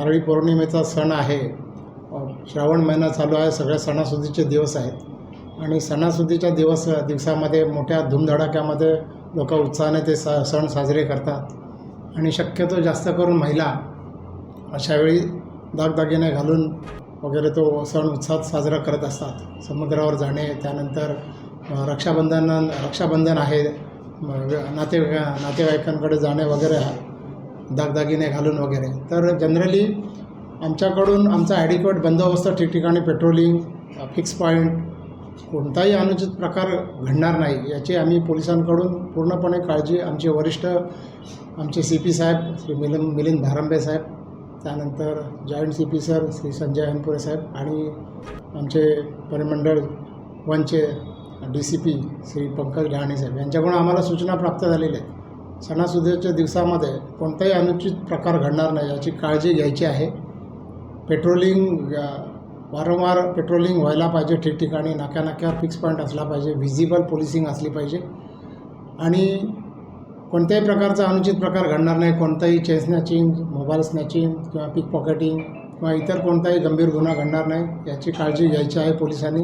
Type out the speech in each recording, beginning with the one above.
नारळी पौर्णिमेचा सण आहे. श्रावण महिना चालू आहे. सगळ्या सणासुदीचे दिवस आहेत. आणि सणासुदीच्या दिवस दिवसामध्ये मोठ्या धूमधडाक्यामध्ये लोक उत्साहाने ते सा सण साजरे करतात. आणि शक्यतो जास्त करून महिला अशावेळी दागदागिने घालून वगैरे तो सण उत्साहात साजरा करत असतात. समुद्रावर जाणे त्यानंतर रक्षाबंधन रक्षाबंधन आहे. म, नाते नातेवाईकांकडे जाणे वगैरे आहे दागदागिने घालून वगैरे. तर जनरली आमच्याकडून आमचा ॲडिक्वेट बंदोबस्त ठिकठिकाणी पेट्रोलिंग फिक्स पॉईंट कोणताही अनुचित प्रकार घडणार नाही याची आम्ही पोलिसांकडून पूर्णपणे काळजी आमचे वरिष्ठ आमचे सी पी साहेब श्री मिलिंद मिलिंद भारंबे साहेब त्यानंतर joint C P sir Shri Sanjay Hanpure साहेब आणि आमचे परिमंडळ वनचे D C P Shri Pankaj Dahane साहेब. यांच्याकडून आम्हाला सूचना प्राप्त झालेल्या आहेत. सणासुदीच्या दिवसामध्ये कोणताही अनुचित प्रकार घडणार नाही याची काळजी घ्यायची आहे. पेट्रोलिंग वारंवार पेट्रोलिंग व्हायला पाहिजे ठिकठिकाणी नाक्यानाक्यावर फिक्स पॉईंट असला पाहिजे व्हिजिबल पोलिसिंग असली पाहिजे. आणि कोणत्याही प्रकारचा अनुचित प्रकार घडणार नाही कोणताही चेन स्नॅचिंग मोबाईल स्नॅचिंग किंवा पिक पॉकेटिंग किंवा इतर कोणताही गंभीर गुन्हा घडणार नाही याची काळजी घ्यायची आहे पोलिसांनी.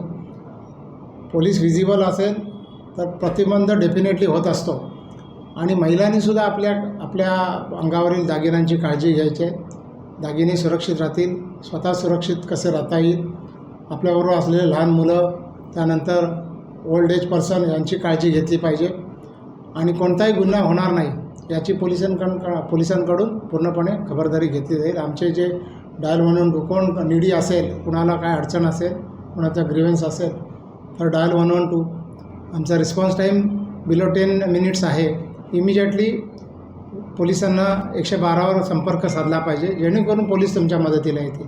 पोलीस विजिबल असेल तर प्रतिबंध डेफिनेटली होत असतो. आणि महिलांनीसुद्धा आपल्या आपल्या अंगावरील दागिन्यांची काळजी घ्यायची. आहे दागिने सुरक्षित राहतील स्वतः सुरक्षित कसे राहता येईल आपल्याबरोबर असलेले लहान मुलं त्यानंतर ओल्ड एज पर्सन यांची काळजी घेतली पाहिजे. आणि कोणताही गुन्हा होणार नाही याची पोलिसांकडून पोलिसांकडून पूर्णपणे खबरदारी घेतली जाईल. आमचे जे डायल म्हणून कोण निडी असेल कुणाला काय अडचण असेल कुणाचा ग्रीव्हन्स असेल तर डायल वन वन टू आमचा response time below ten minutes आहे. इमिजिएटली पोलिसांना एकशे बारावर संपर्क साधला पाहिजे जेणेकरून पोलीस तुमच्या मदतीला येतील.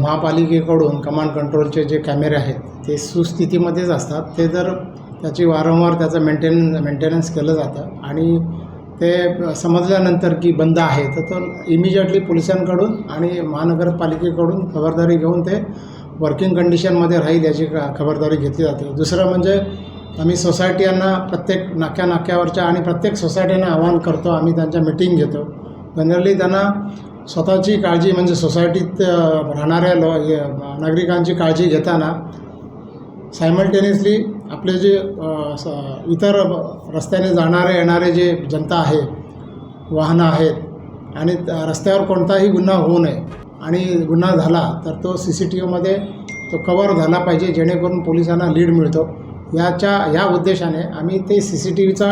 महापालिकेकडून कमांड कंट्रोलचे जे कॅमेरे आहेत ते सुस्थितीमध्येच असतात. ते जर त्याची वारंवार त्याचं मेंटेन मेंटेनन्स केलं जातं आणि ते समजल्यानंतर की बंद आहे तर तो इमिजिएटली पोलिसांकडून आणि महानगरपालिकेकडून खबरदारी घेऊन ते वर्किंग कंडिशनमध्ये राहील याची खबरदारी घेतली जाते. दुसरं म्हणजे आम्ही सोसायट्यांना प्रत्येक नाक्या नाक्यावरच्या आणि प्रत्येक सोसायटींना आवाहन करतो. आम्ही त्यांच्या मिटिंग घेतो. जनरली त्यांना स्वतःची काळजी म्हणजे सोसायटीत राहणाऱ्या लो नागरिकांची काळजी घेताना सायमल्टेनियसली आपले जे स- इतर रस्त्याने जाणारे येणारे जे जनता आहे वाहनं आहेत आणि रस्त्यावर कोणताही गुन्हा होऊ नये आणि गुन्हा झाला तर तो सी सी टी व्हीमध्ये तो कवर झाला पाहिजे जेणेकरून पोलिसांना लीड मिळतो. याच्या ह्या उद्देशाने आम्ही ते सी सी टी व्हीचा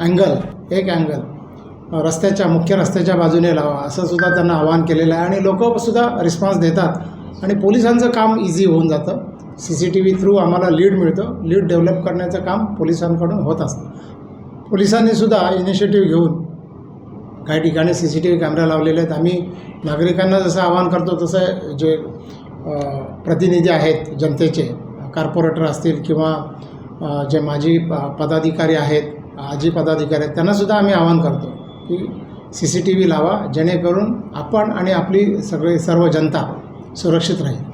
अँगल एक अँगल रस्त्याच्या मुख्य रस्त्याच्या बाजूने लावा असं सुद्धा त्यांना आवाहन केलेलं आहे. आणि लोकसुद्धा रिस्पॉन्स देतात. आणि पोलिसांचं काम इझी होऊन जातं. C C T V through आम्हाला लीड मिळतं. लीड डेव्हलप करण्याचं काम पोलिसांकडून होत असतं. पोलिसांनीसुद्धा इनिशिएटिव्ह घेऊन काही ठिकाणी C C T V camera लावलेले आहेत. आम्ही नागरिकांना जसं आवाहन करतो तसं जे प्रतिनिधी आहेत जनतेचे कॉर्पोरेटर असतील किंवा जे माझी पदाधिकारी आहेत आजी पदाधिकारी आहेत त्यांनासुद्धा आम्ही आवाहन करतो की सी सी टी व्ही लावा जेणेकरून आपण आणि आपली सगळी सर्व जनता सुरक्षित राहील.